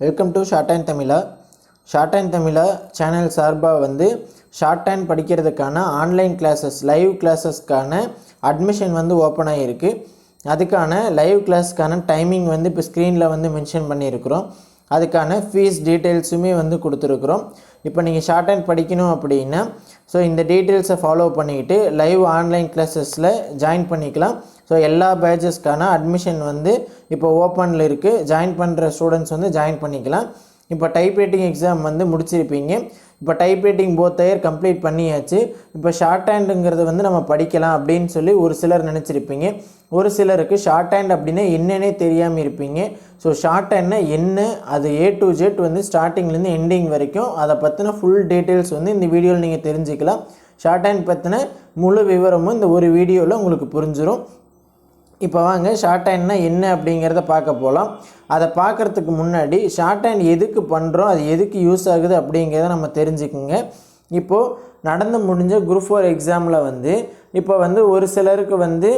Welcome to short and Tamizha short and Tamizha channel சார்பாக வந்து short and படிக்கிறதுக்கான online classes live கிளாஸஸ்க்கான admission வந்து ஓப்பன் ஆகியிருக்கு அதுக்கான லைவ் கிளாஸ்க்கான டைமிங் வந்து இப்போ ஸ்க்ரீனில் வந்து மென்ஷன் பண்ணியிருக்கிறோம். அதுக்கான ஃபீஸ் டீட்டெயில்ஸுமே வந்து கொடுத்துருக்குறோம். இப்போ நீங்கள் ஷார்ட் அண்ட் படிக்கணும் அப்படின்னா ஸோ இந்த டீட்டெயில்ஸை ஃபாலோ பண்ணிக்கிட்டு லைவ் ஆன்லைன் கிளாஸஸில் ஜாயின் பண்ணிக்கலாம். ஸோ எல்லா பேஜஸ்க்கான அட்மிஷன் வந்து இப்போ ஓப்பனில் இருக்குது ஜாயின் பண்ணுற ஸ்டூடெண்ட்ஸ் வந்து ஜாயின் பண்ணிக்கலாம். இப்போ டைப் ரைட்டிங் எக்ஸாம் வந்து முடிச்சிருப்பீங்க. இப்போ type writing both year complete பண்ணியாச்சு. இப்போ ஷார்ட் ஹேண்டுங்கிறது வந்து நம்ம படிக்கலாம் அப்படின்னு சொல்லி ஒரு சிலர் நினச்சிருப்பீங்க. ஒரு சிலருக்கு ஷார்ட் ஹேண்ட் அப்படின்னா என்னன்னே தெரியாமல் இருப்பீங்க. ஸோ ஷார்ட் ஹேண்ட்னா என்ன? அது ஏ டு ஜெட் வந்து ஸ்டார்டிங்லேருந்து எண்டிங் வரைக்கும். அதை பற்றின ஃபுல் டீட்டெயில்ஸ் வந்து இந்த வீடியோவில் நீங்கள் தெரிஞ்சுக்கலாம். ஷார்ட் ஹேண்ட் பற்றின முழு விவரமும் இந்த ஒரு வீடியோவில் உங்களுக்கு புரிஞ்சிடும் இப்போ வாங்க ஷார்ட் ஹேண்ட்னா என்ன அப்படிங்கிறத பார்க்க போகலாம் அதை பார்க்குறதுக்கு முன்னாடி ஷார்ட் ஹேண்ட் எதுக்கு பண்ணுறோம் அது எதுக்கு யூஸ் ஆகுது அப்படிங்கிறத நம்ம தெரிஞ்சுக்குங்க. இப்போது நடந்து முடிஞ்ச குரூப் ஃபோர் எக்ஸாமில் வந்து இப்போ வந்து ஒரு சிலருக்கு வந்து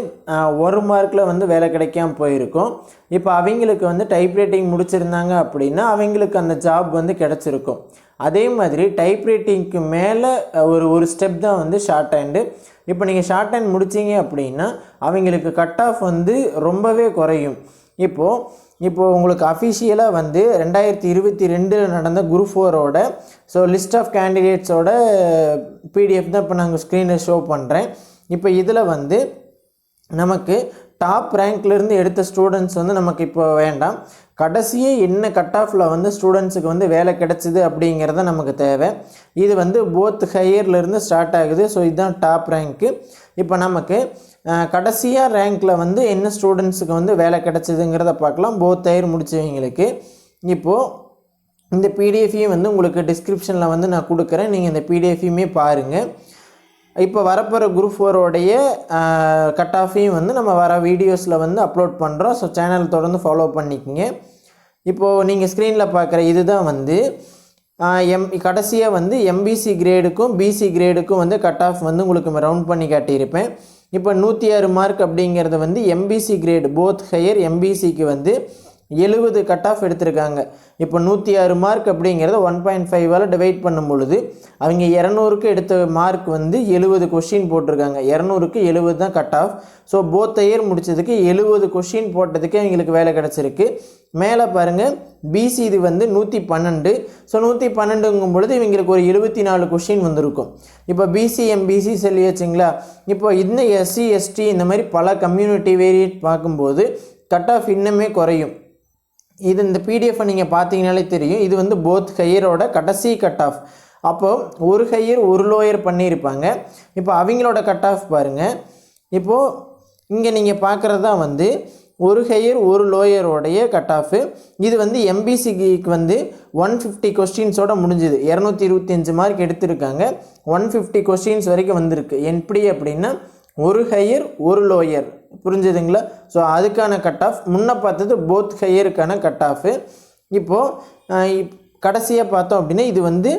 ஒரு மார்க்கில் வந்து வேலை கிடைக்காம போயிருக்கும். இப்போ அவங்களுக்கு வந்து டைப்ரைட்டிங் முடிச்சிருந்தாங்க அப்படின்னா அவங்களுக்கு அந்த ஜாப் வந்து கிடச்சிருக்கும். அதே மாதிரி டைப்ரைட்டிங்க்கு மேலே ஒரு ஒரு ஸ்டெப் தான் வந்து ஷார்ட் ஹேண்டு இப்போ நீங்கள் ஷார்ட் ஹேண்ட் முடிச்சீங்க அப்படின்னா அவங்களுக்கு கட் ஆஃப் வந்து ரொம்பவே குறையும். இப்போது இப்போது உங்களுக்கு அஃபிஷியலாக வந்து ரெண்டாயிரத்தி இருபத்தி ரெண்டில் நடந்த குரூப் ஃபோரோட ஸோ லிஸ்ட் ஆஃப் கேண்டிடேட்ஸோட பிடிஎஃப் தான் இப்போ நாங்கள் ஸ்க்ரீனில் ஷோ பண்ணுறேன் இப்போ இதில் வந்து நமக்கு டாப் ரேங்க்லேருந்து எடுத்த ஸ்டூடெண்ட்ஸ் வந்து நமக்கு இப்போ வேண்டாம். கடைசியே என்ன கட் ஆஃபில் வந்து ஸ்டூடெண்ட்ஸுக்கு வந்து வேலை கிடச்சிது அப்படிங்கிறத நமக்கு தேவை. இது வந்து போத் ஹையர்லேருந்து ஸ்டார்ட் ஆகுது. ஸோ இதுதான் டாப் ரேங்க்கு இப்போ நமக்கு கடைசியாக ரேங்க்கில் வந்து என்ன ஸ்டூடெண்ட்ஸுக்கு வந்து வேலை கிடச்சிதுங்கிறத பார்க்கலாம். போத் ஹையர் முடித்தவங்களுக்கு இப்போது இந்த பிடிஎஃபையும் வந்து உங்களுக்கு டிஸ்கிரிப்ஷனில் வந்து நான் கொடுக்குறேன். நீங்கள் இந்த பிடிஎஃபையுமே பாருங்கள் இப்போ வரப்போகிற குரூப் ஃபோரோடைய கட் ஆஃபையும் வந்து நம்ம வர வீடியோஸில் வந்து அப்லோட் பண்ணுறோம் ஸோ சேனல் தொடர்ந்து ஃபாலோ பண்ணிக்கோங்க. இப்போது நீங்கள் ஸ்க்ரீனில் பார்க்குற இதுதான் வந்து எம் கடைசியாக வந்து எம்பிசி கிரேடுக்கும் பிசி கிரேடுக்கும் வந்து கட் ஆஃப் வந்து உங்களுக்கு ரவுண்ட் பண்ணி காட்டியிருப்பேன். இப்போ நூற்றி ஆறு மார்க் அப்படிங்கிறது வந்து எம்பிசி கிரேடு போத் ஹையர் எம்பிசிக்கு வந்து எழுபது கட் ஆஃப் எடுத்திருக்காங்க. இப்போ நூற்றி ஆறு மார்க் அப்படிங்கிறத ஒன் பாயிண்ட் ஃபைவால் டிவைட் பண்ணும் பொழுது அவங்க இரநூறுக்கு எடுத்த மார்க் வந்து எழுபது கொஷின் போட்டிருக்காங்க. இரநூறுக்கு எழுபது தான் cut off so both year முடிச்சதுக்கு எழுபது கொஷின் போட்டதுக்கு அவங்களுக்கு வேலை கிடச்சிருக்கு. மேலே பாருங்கள் பிசி இது வந்து நூற்றி பன்னெண்டு. ஸோ நூற்றி பன்னெண்டுங்கும் பொழுது இவங்களுக்கு ஒரு எழுபத்தி நாலு கொஷின் வந்திருக்கும். இப்போ பிசி எம்பிசி சொல்லியாச்சுங்களா இப்போ இன்னும் எஸ்சி எஸ்டி இந்த மாதிரி பல கம்யூனிட்டி வேரியட் பார்க்கும்போது கட் ஆஃப் இன்னுமே குறையும். இது இந்த பிடிஎஃப்பை நீங்கள் பார்த்தீங்கனாலே தெரியும். இது வந்து போத் ஹையரோட கடைசி கட் ஆஃப் அப்போது ஒரு ஹையர் ஒரு லோயர் பண்ணியிருப்பாங்க. இப்போ அவங்களோட கட் ஆஃப் பாருங்கள் இப்போது இங்கே நீங்கள் பார்க்குறது தான் வந்து ஒரு ஹையர் ஒரு லோயரோடைய கட் ஆஃபு இது வந்து எம்பிசிக்கு வந்து ஒன் ஃபிஃப்டி கொஸ்டின்ஸோட முடிஞ்சுது. இரநூத்தி இருபத்தஞ்சு மார்க் எடுத்திருக்காங்க. ஒன் ஃபிஃப்டி கொஸ்டின்ஸ் வரைக்கும் வந்திருக்கு. எப்படி அப்படின்னா ஒரு ஹையர் ஒரு லோயர் புரிஞ்சுதுங்களா? ஸோ அதுக்கான கட் ஆஃப் முன்னே பார்த்தது போத் ஹையருக்கான கட் ஆஃபு இப்போது கடைசியாக பார்த்தோம் அப்படின்னா இது வந்து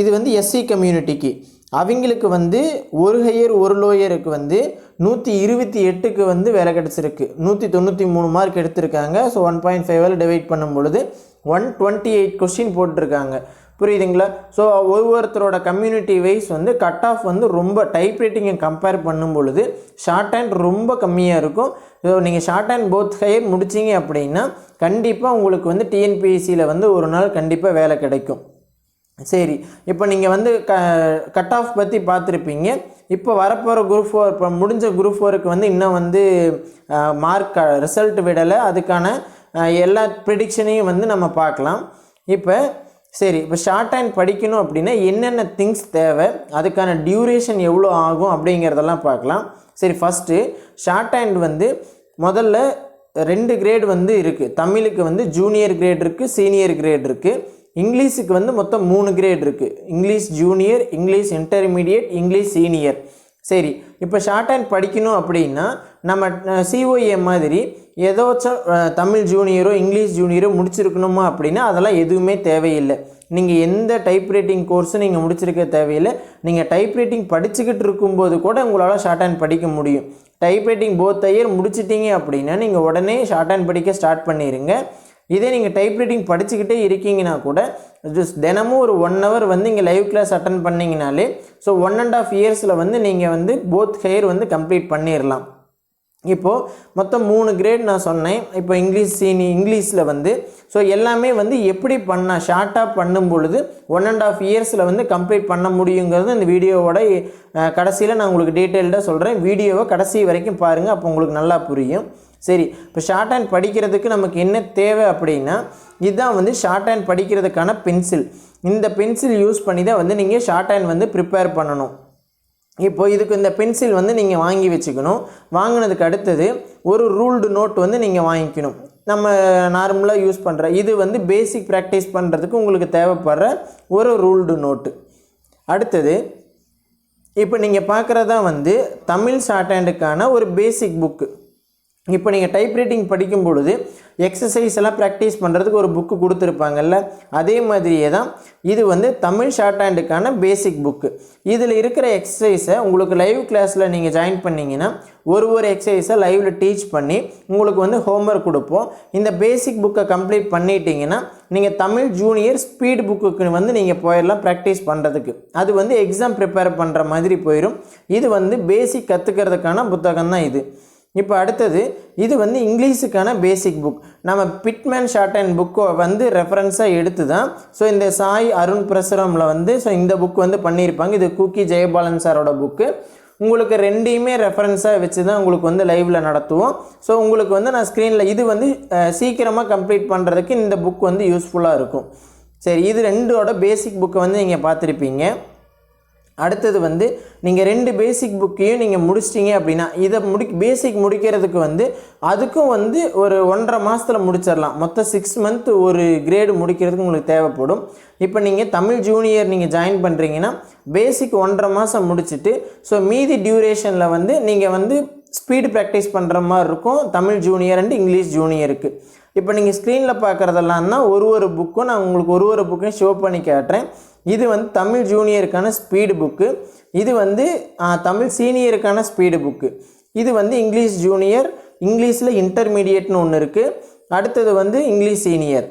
இது வந்து எஸ்சி கம்யூனிட்டிக்கு அவங்களுக்கு வந்து ஒரு ஹையர் ஒரு லோயருக்கு வந்து நூற்றி இருபத்தி எட்டுக்கு வந்து வேலை கிடச்சிருக்கு. நூற்றி தொண்ணூற்றி மூணு மார்க் எடுத்திருக்காங்க. ஸோ ஒன் பாயிண்ட் ஃபைவால் டிவைட் பண்ணும் பொழுது ஒன் டுவெண்ட்டி எயிட் கொஸ்டின் போட்டிருக்காங்க. புரியுதுங்களா? ஸோ ஒவ்வொருத்தரோட கம்யூனிட்டி வைஸ் வந்து கட் ஆஃப் வந்து ரொம்ப டைப் ரைட்டிங்கை கம்பேர் பண்ணும் பொழுது ஷார்ட் ஹேண்ட் ரொம்ப கம்மியாக இருக்கும். ஸோ நீங்கள் ஷார்ட் ஹேண்ட் போத் ஹையர் முடிச்சிங்க அப்படின்னா கண்டிப்பாக உங்களுக்கு வந்து டிஎன்பிஎஸ்சியில் வந்து ஒரு நாள் கண்டிப்பாக வேலை கிடைக்கும். சரி இப்போ நீங்கள் வந்து க கட் ஆஃப் பற்றி பார்த்துருப்பீங்க. இப்போ வரப்போகிற குரூப் ஃபோர் இப்போ முடிஞ்ச குரூப் ஃபோருக்கு வந்து இன்னும் வந்து மார்க் ரிசல்ட் விடலை. அதுக்கான எல்லா ப்ரிடிக்ஷனையும் வந்து நம்ம பார்க்கலாம். இப்போ சரி இப்போ ஷார்ட் ஹேண்ட் படிக்கணும் அப்படின்னா என்னென்ன திங்ஸ் தேவை அதுக்கான டியூரேஷன் எவ்வளோ ஆகும் அப்படிங்கிறதெல்லாம் பார்க்கலாம். சரி ஃபஸ்ட்டு ஷார்ட் ஹேண்ட் வந்து முதல்ல ரெண்டு கிரேட் வந்து இருக்குது தமிழுக்கு வந்து ஜூனியர் கிரேட் இருக்குது சீனியர் கிரேட் இருக்குது இங்கிலீஷுக்கு வந்து மொத்தம் மூணு கிரேட் இருக்குது English junior English intermediate English senior சரி இப்போ ஷார்ட் ஹேண்ட் படிக்கணும் அப்படின்னா நம்ம சிஓஏ மாதிரி ஏதோச்சும் தமிழ் ஜூனியரோ இங்கிலீஷ் ஜூனியரோ முடிச்சிருக்கணுமா அப்படின்னா அதெல்லாம் எதுவுமே தேவையில்லை. நீங்கள் எந்த டைப் ரைட்டிங் கோர்ஸும் நீங்கள் முடிச்சிருக்க தேவையில்லை. நீங்கள் டைப் ரைட்டிங் படிச்சுக்கிட்டு இருக்கும்போது கூட உங்களால் ஷார்ட் ஹேண்ட் படிக்க முடியும். டைப் ரைட்டிங் போத் ஐயர் முடிச்சிட்டிங்க அப்படின்னா நீங்கள் உடனே ஷார்ட் ஹேண்ட் படிக்க ஸ்டார்ட் பண்ணிடுங்க இதே நீங்கள் டைப் ரைட்டிங் படிச்சுக்கிட்டே இருக்கீங்கன்னா கூட ஜஸ்ட் தினமும் ஒரு ஒன் ஹவர் வந்து இங்கே லைவ் கிளாஸ் அட்டன் பண்ணிங்கனாலே ஸோ ஒன் அண்ட் ஆஃப் இயர்ஸில் வந்து நீங்கள் வந்து போத் ஹையர் வந்து கம்ப்ளீட் பண்ணிடலாம் இப்போது மொத்தம் மூணு கிரேட் நான் சொன்னேன். இப்போ இங்கிலீஷ் சீனி இங்கிலீஷில் வந்து ஸோ எல்லாமே வந்து எப்படி பண்ணால் ஷார்ட்டாக பண்ணும் பொழுது ஒன் அண்ட் ஆஃப் இயர்ஸில் வந்து கம்ப்ளீட் பண்ண முடியுங்கிறது இந்த வீடியோவோட கடைசியில் நான் உங்களுக்கு டீட்டெயில்டாக சொல்கிறேன் வீடியோவை கடைசி வரைக்கும் பாருங்கள் அப்போ உங்களுக்கு நல்லா புரியும். சரி இப்போ ஷார்ட் ஹேண்ட் படிக்கிறதுக்கு நமக்கு என்ன தேவை அப்படின்னா இதுதான் வந்து ஷார்ட் ஹேண்ட் படிக்கிறதுக்கான பென்சில் இந்த பென்சில் யூஸ் பண்ணி தான் வந்து நீங்கள் ஷார்ட் ஹேண்ட் வந்து ப்ரிப்பேர் பண்ணணும். இப்போ இதுக்கு இந்த பென்சில் வந்து நீங்கள் வாங்கி வச்சுக்கணும். வாங்கினதுக்கு அடுத்தது ஒரு ரூல்டு நோட் வந்து நீங்கள் வாங்கிக்கணும். நம்ம நார்மலாக யூஸ் பண்ணுற இது வந்து பேசிக் ப்ராக்டிஸ் பண்ணுறதுக்கு உங்களுக்கு தேவைப்படுற ஒரு ரூல்டு நோட்டு அடுத்தது இப்போ நீங்கள் பார்க்குறதா வந்து தமிழ் ஷார்ட் ஹேண்டுக்கான ஒரு பேசிக் புக்கு இப்போ நீங்கள் டைப்ரைட்டிங் படிக்கும் பொழுது எக்ஸசைஸ் எல்லாம் ப்ராக்டிஸ் பண்ணுறதுக்கு ஒரு புக்கு கொடுத்துருப்பாங்கல்ல அதே மாதிரியே தான் இது வந்து தமிழ் ஷார்ட் ஹேண்டுக்கான பேசிக் புக்கு இதில் இருக்கிற எக்ஸசைஸை உங்களுக்கு லைவ் கிளாஸில் நீங்கள் ஜாயின் பண்ணிங்கன்னா ஒரு ஒரு எக்ஸசைஸை லைவில் டீச் பண்ணி உங்களுக்கு வந்து ஹோம்ஒர்க் கொடுப்போம். இந்த பேசிக் புக்கை கம்ப்ளீட் பண்ணிட்டீங்கன்னா நீங்கள் தமிழ் ஜூனியர் ஸ்பீட் புக்குக்கு வந்து நீங்கள் போயிடலாம் ப்ராக்டிஸ் பண்ணுறதுக்கு அது வந்து எக்ஸாம் ப்ரிப்பேர் பண்ணுற மாதிரி போயிடும் இது வந்து பேசிக் கற்றுக்கிறதுக்கான புத்தகம் தான் இது. இப்போ அடுத்தது இது வந்து இங்கிலீஷுக்கான பேசிக் புக் நம்ம பிட்மேன் ஷார்ட் அண்ட் புக்கை வந்து ரெஃபரன்ஸாக எடுத்து தான் ஸோ இந்த சாய் அருண் பிரசுரமில் வந்து ஸோ இந்த புக் வந்து பண்ணியிருப்பாங்க. இது குக்கி ஜெயபாலன் சாரோட புக்கு உங்களுக்கு ரெண்டையுமே ரெஃபரன்ஸாக வச்சு தான் உங்களுக்கு வந்து லைவில் நடத்துவோம். ஸோ உங்களுக்கு வந்து நான் ஸ்க்ரீனில் இது வந்து சீக்கிரமாக கம்ப்ளீட் பண்ணுறதுக்கு இந்த புக் வந்து யூஸ்ஃபுல்லாக இருக்கும். சரி இது ரெண்டோட பேசிக் புக்கை வந்து நீங்கள் பார்த்துருப்பீங்க. அடுத்தது வந்து நீங்கள் ரெண்டு பேசிக் புக்கையும் நீங்கள் முடிச்சிட்டிங்க அப்படின்னா இதை முடி பேசிக் முடிக்கிறதுக்கு வந்து அதுக்கும் வந்து ஒரு ஒன்றரை மாதத்தில் முடிச்சிடலாம். மொத்தம் சிக்ஸ் மந்த் ஒரு கிரேடு முடிக்கிறதுக்கு உங்களுக்கு தேவைப்படும். இப்போ நீங்கள் தமிழ் ஜூனியர் நீங்கள் ஜாயின் பண்ணுறீங்கன்னா பேசிக் ஒன்றரை மாதம் முடிச்சுட்டு ஸோ மீதி டியூரேஷனில் வந்து நீங்கள் வந்து ஸ்பீடு ப்ராக்டிஸ் பண்ணுற மாதிரி இருக்கும். தமிழ் ஜூனியர் அண்ட் இங்கிலீஷ் ஜூனியருக்கு இப்போ நீங்கள் ஸ்க்ரீனில் பார்க்குறதெல்லாம் தான் ஒரு ஒரு புக்கும் நான் உங்களுக்கு ஒரு ஒரு புக்கையும் ஷோ பண்ணி காட்டுறேன். இது வந்து தமிழ் ஜூனியருக்கான ஸ்பீடு புக்கு இது வந்து தமிழ் சீனியருக்கான ஸ்பீடு புக்கு இது வந்து இங்கிலீஷ் ஜூனியர் இங்கிலீஷில் இன்டர்மீடியட்னு ஒன்று இருக்குது அடுத்தது வந்து இங்கிலீஷ் சீனியர்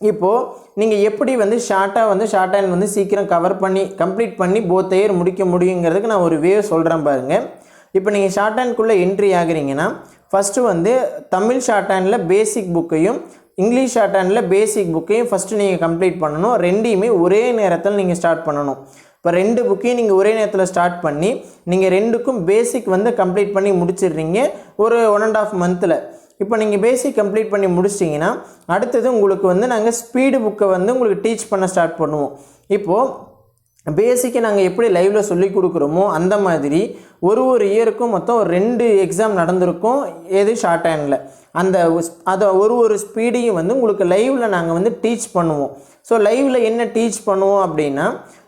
இப்போது நீங்கள் எப்படி வந்து ஷார்ட்டாக வந்து ஷார்ட் ஹேண்ட் வந்து சீக்கிரம் கவர் பண்ணி கம்ப்ளீட் பண்ணி போத் இயர் முடிக்க முடியுங்கிறதுக்கு நான் ஒரு வே சொல்கிறேன் பாருங்கள் இப்போ நீங்கள் ஷார்ட் ஹேண்ட்குள்ளே என்ட்ரி ஆகுறீங்கன்னா ஃபஸ்ட்டு வந்து தமிழ் ஷார்ட் ஹேண்டில் பேசிக் புக்கையும் இங்கிலீஷ் ஷார்ட் பேசிக் புக்கையும் ஃபஸ்ட்டு நீங்கள் கம்ப்ளீட் பண்ணணும். ரெண்டையுமே ஒரே நேரத்தில் நீங்கள் ஸ்டார்ட் பண்ணணும். இப்போ ரெண்டு புக்கையும் நீங்கள் ஒரே நேரத்தில் ஸ்டார்ட் பண்ணி நீங்கள் ரெண்டுக்கும் பேசிக் வந்து கம்ப்ளீட் பண்ணி முடிச்சிடுறீங்க. ஒரு ஒன் அண்ட் ஆஃப் மந்தில் இப்போ நீங்கள் பேசிக் கம்ப்ளீட் பண்ணி முடிச்சிட்டிங்கன்னா அடுத்தது உங்களுக்கு வந்து நாங்கள் ஸ்பீடு புக்கை வந்து உங்களுக்கு டீச் பண்ண ஸ்டார்ட் பண்ணுவோம். இப்போது பேசிக்கை நாங்கள் எப்படி லைவில் சொல்லி கொடுக்குறோமோ அந்த மாதிரி ஒரு ஒரு இயருக்கும் மொத்தம் ஒரு ரெண்டு எக்ஸாம் நடந்திருக்கும் எது ஷார்ட் ஹேண்டில் அந்த அதை ஒரு ஒரு ஸ்பீடையும் வந்து உங்களுக்கு லைவில் நாங்கள் வந்து டீச் பண்ணுவோம். ஸோ லைவில் என்ன டீச் பண்ணுவோம் அப்படின்னா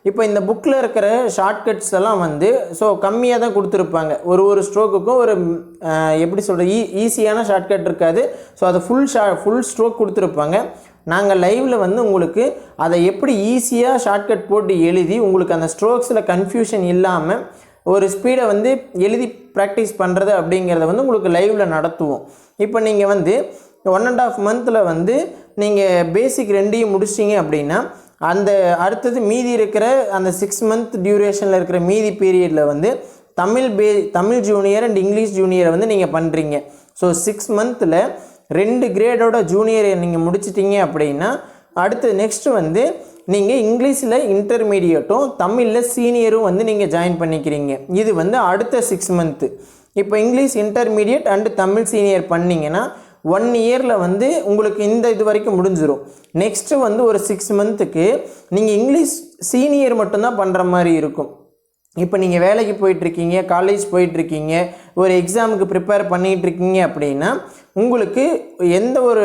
இப்போ இந்த புக்கில் இருக்கிற ஷார்ட்கட்ஸ் எல்லாம் வந்து ஸோ கம்மியாக தான் கொடுத்துருப்பாங்க. ஒரு ஒரு ஸ்ட்ரோக்குக்கும் ஒரு எப்படி சொல்கிறது ஈ e, ஈஸியான ஷார்ட்கட் இருக்காது. ஸோ அதை ஃபுல் ஷா ஃபுல் ஸ்ட்ரோக் கொடுத்துருப்பாங்க. நாங்கள் லைவில் வந்து உங்களுக்கு அதை எப்படி ஈஸியாக ஷார்ட்கட் போட்டு எழுதி உங்களுக்கு அந்த ஸ்ட்ரோக்ஸில் கன்ஃபியூஷன் இல்லாமல் ஒரு ஸ்பீடை வந்து எழுதி ப்ராக்டிஸ் பண்ணுறது அப்படிங்கிறத வந்து உங்களுக்கு லைவில் நடத்துவோம். இப்போ நீங்கள் வந்து ஒன் அண்ட் ஆஃப் மந்தில் வந்து நீங்கள் பேசிக் ரெண்டையும் முடிச்சிங்க அப்படின்னா அந்த அடுத்தது மீதி இருக்கிற அந்த சிக்ஸ் மந்த் டியூரேஷனில் இருக்கிற மீதி பீரியடில் வந்து தமிழ் பே தமிழ் ஜூனியர் அண்ட் இங்கிலீஷ் ஜூனியரை வந்து நீங்கள் பண்ணுறீங்க ஸோ சிக்ஸ் மந்தில் ரெண்டு கிரேடோட ஜூனியரை நீங்கள் முடிச்சிட்டீங்க அப்படின்னா அடுத்து நெக்ஸ்ட்டு வந்து நீங்கள் இங்கிலீஷில் இன்டர்மீடியட்டும் தமிழில் சீனியரும் வந்து நீங்கள் ஜாயின் பண்ணிக்கிறீங்க. இது வந்து அடுத்த சிக்ஸ் மந்த்து இப்போ English intermediate and Tamil senior பண்ணிங்கன்னா ஒன் இயரில் வந்து உங்களுக்கு இந்த இது வரைக்கும் முடிஞ்சிடும் நெக்ஸ்ட்டு வந்து ஒரு சிக்ஸ் மந்த்துக்கு நீங்கள் இங்கிலீஷ் சீனியர் மட்டும்தான் பண்ணுற மாதிரி இருக்கும். இப்போ நீங்கள் வேலைக்கு போயிட்டுருக்கீங்க காலேஜ் போயிட்டுருக்கீங்க ஒரு எக்ஸாமுக்கு ப்ரிப்பேர் பண்ணிகிட்ருக்கீங்க அப்படின்னா உங்களுக்கு எந்த ஒரு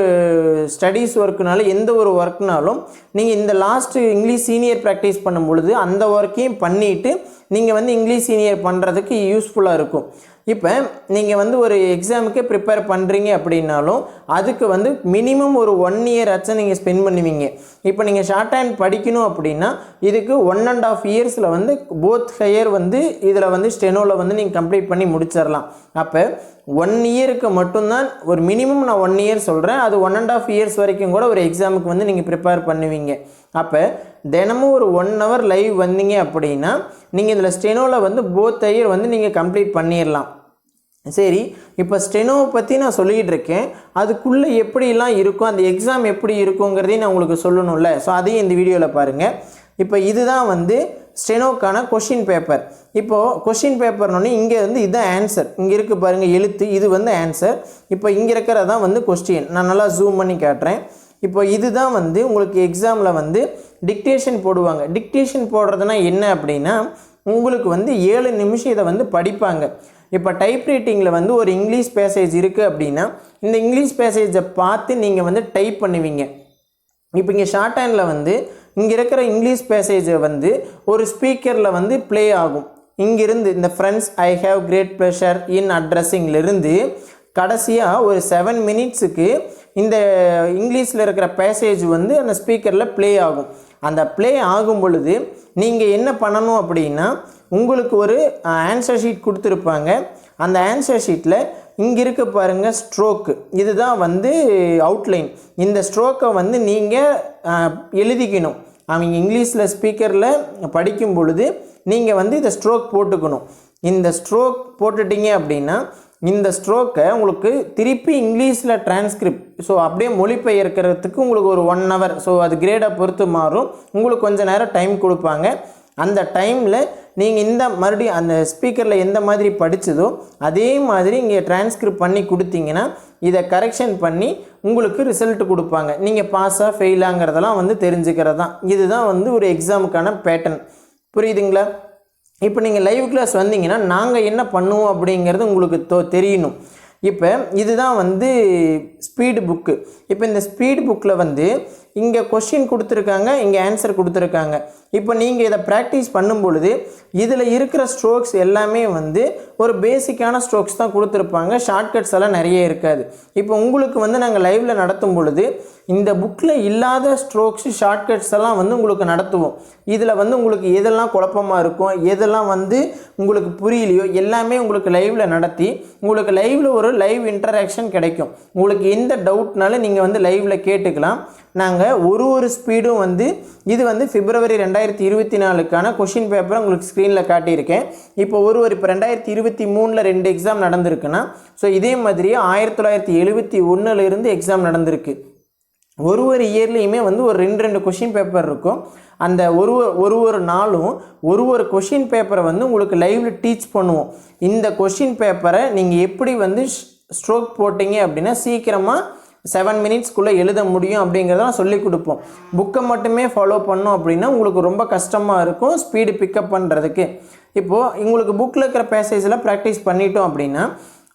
ஸ்டடீஸ் ஒர்க்குனாலும் எந்த ஒரு ஒர்க்னாலும் நீங்கள் இந்த லாஸ்ட்டு இங்கிலீஷ் சீனியர் ப்ராக்டிஸ் பண்ணும் பொழுது அந்த ஒர்க்கையும் பண்ணிவிட்டு நீங்கள் வந்து இங்கிலீஷ் சீனியர் பண்ணுறதுக்கு யூஸ்ஃபுல்லாக இருக்கும். இப்போ நீங்கள் வந்து ஒரு எக்ஸாமுக்கு ப்ரிப்பேர் பண்ணுறீங்க அப்படின்னாலும் அதுக்கு வந்து மினிமம் ஒரு ஒன் இயர் ஆச்சும் நீங்கள் ஸ்பெண்ட் பண்ணுவீங்க. இப்போ நீங்கள் ஷார்ட் ஹேண்ட் படிக்கணும் அப்படின்னா இதுக்கு ஒன் அண்ட் ஆஃப் இயர்ஸில் வந்து போத் ஹையர் வந்து இதில் வந்து ஸ்டெனோவில் வந்து நீங்கள் கம்ப்ளீட் பண்ணி முடிச்சிடலாம். அப்போ ஒன் இயருக்கு மட்டும்தான் ஒரு மினிமம் நான் ஒன் இயர் சொல்கிறேன் அது ஒன் அண்ட் ஆஃப் இயர்ஸ் வரைக்கும் கூட ஒரு எக்ஸாமுக்கு வந்து நீங்கள் ப்ரிப்பேர் பண்ணுவீங்க. அப்போ தினமும் ஒரு ஒன் ஹவர் லைவ் வந்தீங்க அப்படின்னா நீங்கள் இதில் ஸ்டெனோவில் வந்து போத் இயர் வந்து நீங்கள் கம்ப்ளீட் பண்ணிடலாம். சரி இப்போ ஸ்டெனோவை பற்றி நான் சொல்லிகிட்டு இருக்கேன். அதுக்குள்ளே எப்படிலாம் இருக்கும் அந்த எக்ஸாம் எப்படி இருக்குங்கிறதையும் நான் உங்களுக்கு சொல்லணும்ல. ஸோ அதையும் இந்த வீடியோவில் பாருங்கள் இப்போ இதுதான் வந்து ஸ்டெனோக்கான கொஷின் பேப்பர் இப்போது கொஷின் பேப்பர்னோடனே இங்கே வந்து இதுதான் ஆன்சர் இங்கே இருக்குது பாருங்கள் எழுத்து இது வந்து ஆன்சர் இப்போ இங்கே இருக்கிறதான் வந்து கொஸ்டின் நான் நல்லா ஜூம் பண்ணி காட்டுறேன். இப்போ இதுதான் வந்து உங்களுக்கு எக்ஸாமில் வந்து டிக்டேஷன் போடுவாங்க. டிக்டேஷன் போடுறதுனா என்ன அப்படின்னா உங்களுக்கு வந்து ஏழு நிமிஷம் இதை வந்து படிப்பாங்க. இப்போ டைப் ரைட்டிங்கில் வந்து ஒரு இங்கிலீஷ் பேசேஜ் இருக்குது அப்படின்னா இந்த இங்கிலீஷ் பேசேஜை பார்த்து நீங்கள் வந்து டைப் பண்ணுவீங்க. இப்போ இங்கே ஷார்ட் ஹேண்டில் வந்து இங்கே இருக்கிற இங்கிலீஷ் பேசேஜை வந்து ஒரு ஸ்பீக்கரில் வந்து ப்ளே ஆகும். இங்கிருந்து இந்த friends I have great pleasure in அட்ரஸிங்லேருந்து கடைசியாக ஒரு செவன் மினிட்ஸுக்கு இந்த இங்கிலீஷில் இருக்கிற பேசேஜ் வந்து அந்த ஸ்பீக்கரில் ப்ளே ஆகும். அந்த ப்ளே ஆகும் பொழுது நீங்கள் என்ன பண்ணணும் அப்படின்னா உங்களுக்கு ஒரு ஆன்சர் ஷீட் கொடுத்துருப்பாங்க. அந்த ஆன்சர் ஷீட்டில் இங்கே இருக்க பாருங்கள் ஸ்ட்ரோக்கு இதுதான் வந்து அவுட்லைன் இந்த ஸ்ட்ரோக்கை வந்து நீங்கள் எழுதிக்கணும். அவங்க இங்கிலீஷில் ஸ்பீக்கரில் படிக்கும் பொழுது நீங்கள் வந்து இதை ஸ்ட்ரோக் போட்டுக்கணும். இந்த ஸ்ட்ரோக் போட்டுட்டீங்க அப்படின்னா இந்த ஸ்ட்ரோக்கை உங்களுக்கு திருப்பி இங்கிலீஷில் டிரான்ஸ்கிரிப்ட் ஸோ அப்படியே மொழிபெயர்க்கிறதுக்கு உங்களுக்கு ஒரு ஒன் ஹவர் ஸோ அது கிரேடை பொறுத்து மாறும். உங்களுக்கு கொஞ்சம் நேரம் டைம் கொடுப்பாங்க. அந்த டைமில் நீங்கள் இந்த மறுபடியும் அந்த ஸ்பீக்கரில் எந்த மாதிரி படித்ததோ அதே மாதிரி இங்கே டிரான்ஸ்கிரிப்ட் பண்ணி கொடுத்தீங்கன்னா இதை கரெக்ஷன் பண்ணி உங்களுக்கு ரிசல்ட் கொடுப்பாங்க. நீங்கள் பாஸாக ஃபெயிலாங்கிறதெல்லாம் வந்து தெரிஞ்சுக்கிறது? தான் இதுதான் வந்து ஒரு எக்ஸாமுக்கான பேட்டர்ன் புரியுதுங்களா? இப்போ நீங்கள் லைவ் கிளாஸ் வந்தீங்கன்னா நாங்கள் என்ன பண்ணுவோம் அப்படிங்கிறது உங்களுக்கு தோ தெரியணும். இப்போ இதுதான் வந்து ஸ்பீடு புக்கு இப்போ இந்த ஸ்பீடு புக்கில் வந்து இங்கே கொஷின் கொடுத்துருக்காங்க இங்கே ஆன்சர் கொடுத்துருக்காங்க. இப்போ நீங்கள் இதை ப்ராக்டிஸ் பண்ணும் பொழுது இதில் இருக்கிற ஸ்ட்ரோக்ஸ் எல்லாமே வந்து ஒரு பேசிக்கான ஸ்ட்ரோக்ஸ் தான் கொடுத்துருப்பாங்க. ஷார்ட்கட்ஸ் எல்லாம் நிறைய இருக்காது. இப்போ உங்களுக்கு வந்து நாங்கள் லைவில் நடத்தும் பொழுது இந்த புக்கில் இல்லாத ஸ்ட்ரோக்ஸ் ஷார்ட்கட்ஸ் எல்லாம் வந்து உங்களுக்கு நடத்துவோம். இதில் வந்து உங்களுக்கு எதெல்லாம் குழப்பமாக இருக்கும் எதெல்லாம் வந்து உங்களுக்கு புரியலையோ எல்லாமே உங்களுக்கு லைவில் நடத்தி உங்களுக்கு லைவில் ஒரு லைவ் இன்டராக்ஷன் கிடைக்கும். உங்களுக்கு எந்த டவுட்னாலும் நீங்கள் வந்து லைவில் கேட்டுக்கலாம். நாங்கள் ஒரு ஒரு ஸ்பீடும் வந்து இது வந்து பிப்ரவரி ரெண்டாயிரத்தி இருபத்தி நாலுக்கான கொஷின் பேப்பரை உங்களுக்கு ஸ்க்ரீனில் காட்டியிருக்கேன். இப்போ ஒரு ஒரு இப்போ ரெண்டாயிரத்தி இருபத்தி மூணில் ரெண்டு எக்ஸாம் நடந்திருக்குன்னா ஸோ இதே மாதிரியே ஆயிரத்தி தொள்ளாயிரத்தி எழுபத்தி ஒன்றுலேருந்து எக்ஸாம் நடந்திருக்கு. ஒரு ஒரு இயர்லேயுமே வந்து ஒரு ரெண்டு ரெண்டு கொஷின் பேப்பர் இருக்கும். அந்த ஒரு ஒரு ஒரு நாளும் ஒரு ஒரு கொஷின் பேப்பரை வந்து உங்களுக்கு லைவில் டீச் பண்ணுவோம். இந்த கொஷின் பேப்பரை நீங்கள் எப்படி வந்து ஸ்ட்ரோக் போட்டிங்க அப்படின்னா சீக்கிரமாக செவன் மினிட்ஸ்க்குள்ளே எழுத முடியும் அப்படிங்கிறதெல்லாம் சொல்லி கொடுப்போம். புக்கை மட்டுமே ஃபாலோ பண்ணோம் அப்படின்னா உங்களுக்கு ரொம்ப கஷ்டமாக இருக்கும் ஸ்பீடு பிக்கப் பண்ணுறதுக்கு இப்போது உங்களுக்கு புக்கில் இருக்கிற பேசேஜில் ப்ராக்டிஸ் பண்ணிட்டோம் அப்படின்னா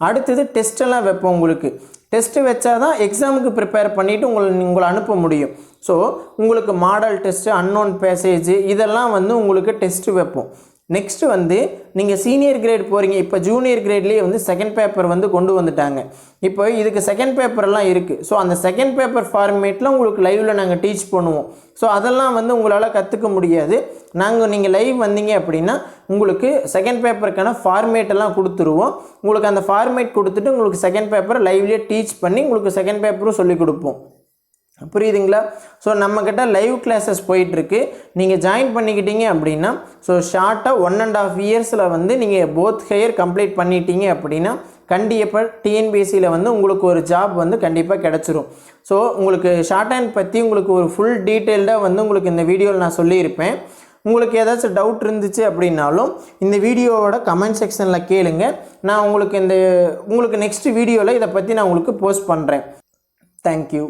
அடுத்தது டெஸ்ட்டெல்லாம் வைப்போம் உங்களுக்கு. டெஸ்ட்டு வச்சா தான் எக்ஸாமுக்கு ப்ரிப்பேர் பண்ணிவிட்டு உங்களை உங்களை அனுப்ப முடியும். ஸோ உங்களுக்கு மாடல் டெஸ்ட்டு அன்னோன் பேசேஜ் இதெல்லாம் வந்து உங்களுக்கு டெஸ்ட்டு வைப்போம். நெக்ஸ்ட்டு வந்து நீங்கள் சீனியர் கிரேட் போகிறீங்க இப்போ ஜூனியர் கிரேட்லேயே வந்து செகண்ட் பேப்பர் வந்து கொண்டு வந்துட்டாங்க. இப்போ இதுக்கு செகண்ட் பேப்பர்லாம் இருக்குது ஸோ அந்த செகண்ட் பேப்பர் ஃபார்மேட்டில் உங்களுக்கு லைவில் நாங்கள் டீச் பண்ணுவோம். ஸோ அதெல்லாம் வந்து உங்களால் கற்றுக்க முடியாது. நாங்கள் நீங்கள் லைவ் வந்தீங்க அப்படின்னா உங்களுக்கு செகண்ட் பேப்பருக்கான ஃபார்மேட் எல்லாம் கொடுத்துருவோம். உங்களுக்கு அந்த ஃபார்மேட் கொடுத்துட்டு உங்களுக்கு செகண்ட் பேப்பரை லைவ்லேயே டீச் பண்ணி உங்களுக்கு செகண்ட் பேப்பரும் சொல்லிக் கொடுப்போம். புரியுதுங்களா? ஸோ நம்மக்கிட்ட லைவ் கிளாஸஸ் போயிட்டுருக்கு. நீங்கள் ஜாயின் பண்ணிக்கிட்டீங்க அப்படின்னா ஸோ ஷார்ட்டாக ஒன் அண்ட் ஆஃப் இயர்ஸில் வந்து நீங்கள் போத் ஹையர் கம்ப்ளீட் பண்ணிட்டீங்க அப்படின்னா கண்டிப்பாக டிஎன்பிஎஸ்சியில் வந்து உங்களுக்கு ஒரு ஜாப் வந்து கண்டிப்பாக கிடச்சிரும். ஸோ உங்களுக்கு ஷார்ட் ஹேண்ட் பற்றி உங்களுக்கு ஒரு ஃபுல் டீட்டெயில்டாக வந்து உங்களுக்கு இந்த வீடியோவில் நான் சொல்லியிருப்பேன். உங்களுக்கு ஏதாச்சும் டவுட் இருந்துச்சு அப்படின்னாலும் இந்த வீடியோவோட கமெண்ட் செக்ஷனில் கேளுங்க. நான் உங்களுக்கு இந்த உங்களுக்கு நெக்ஸ்ட் வீடியோவில் இதை பற்றி நான் உங்களுக்கு போஸ்ட் பண்ணுறேன் தேங்க்யூ